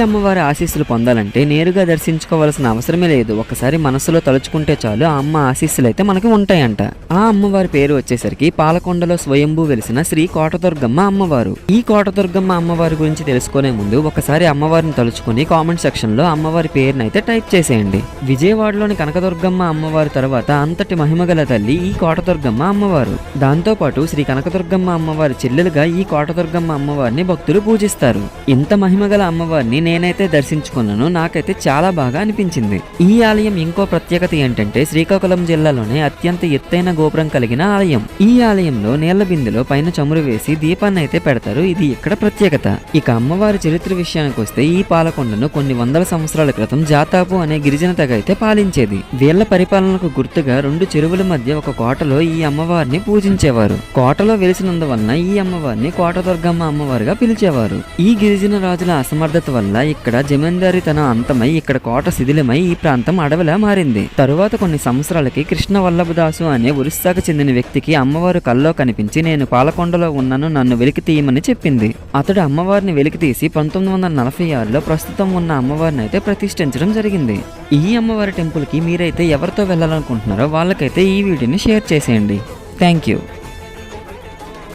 అమ్మవారి ఆశీస్సులు పొందాలంటే నేరుగా దర్శించుకోవాల్సిన అవసరమే లేదు. ఒకసారి మనసులో తలుచుకుంటే చాలు ఆ అమ్మ ఆశీస్సులు అయితే మనకి ఉంటాయంట. ఆ అమ్మవారి పేరు వచ్చేసరికి పాలకొండలో స్వయంభూ వెలిసిన శ్రీ కోటదుర్గమ్మ అమ్మవారు. ఈ కోటదుర్గమ్మ అమ్మవారి గురించి తెలుసుకునే ముందు ఒకసారి అమ్మవారిని తలుచుకుని కామెంట్ సెక్షన్లో అమ్మవారి పేరునైతే అయితే టైప్ చేసేయండి. విజయవాడలోని కనకదుర్గమ్మ అమ్మవారి తర్వాత అంతటి మహిమగల తల్లి ఈ కోటదుర్గమ్మ అమ్మవారు. దాంతో పాటు శ్రీ కనకదుర్గమ్మ అమ్మవారి చెల్లెలుగా ఈ కోటదుర్గమ్మ అమ్మవారిని భక్తులు పూజిస్తారు. ఇంత మహిమగల అమ్మవారిని నేనైతే దర్శించుకున్నాను. నాకైతే చాలా బాగా అనిపించింది. ఈ ఆలయం ఇంకో ప్రత్యేకత ఏంటంటే శ్రీకాకుళం జిల్లాలోనే అత్యంత ఎత్తైన గోపురం కలిగిన ఆలయం. ఈ ఆలయంలో నీళ్ళ బిందెలో పైన చమురు వేసి దీపాన్ని అయితే పెడతారు. ఇది ఇక్కడ ప్రత్యేకత. ఇక అమ్మవారి చరిత్ర విషయానికి వస్తే ఈ పాలకొండను కొన్ని వందల సంవత్సరాల క్రితం జాతాపు అనే గిరిజన తెగ అయితే పాలించేది. వీళ్ళ పరిపాలనకు గుర్తుగా రెండు చెరువుల మధ్య ఒక కోటలో ఈ అమ్మవారిని పూజించేవారు. కోటలో వెలిసినందువలన ఈ అమ్మవారిని కోట దుర్గమ్మ అమ్మవారిగా పిలిచేవారు. ఈ గిరిజన రాజుల అసమర్థత వల్ల ఇక్కడ జమీందారీతనం అంతమై ఇక్కడ కోట శిథిలమై ఈ ప్రాంతం అడవిలా మారింది. తరువాత కొన్ని సంవత్సరాలకి కృష్ణ వల్లభదాసు అనే ఒరిస్సాకు చెందిన వ్యక్తికి అమ్మవారు కల్లో కనిపించి నేను పాలకొండలో ఉన్నాను నన్ను వెలికి తీయమని చెప్పింది. అతడు అమ్మవారిని వెలికి తీసి పంతొమ్మిది వందల నలభై ఆరులో ప్రస్తుతం ఉన్న అమ్మవారిని అయితే ప్రతిష్ఠించడం జరిగింది. ఈ అమ్మవారి టెంపుల్కి మీరైతే ఎవరితో వెళ్ళాలనుకుంటున్నారో వాళ్ళకైతే ఈ వీడియోని షేర్ చేసేయండి. Thank you.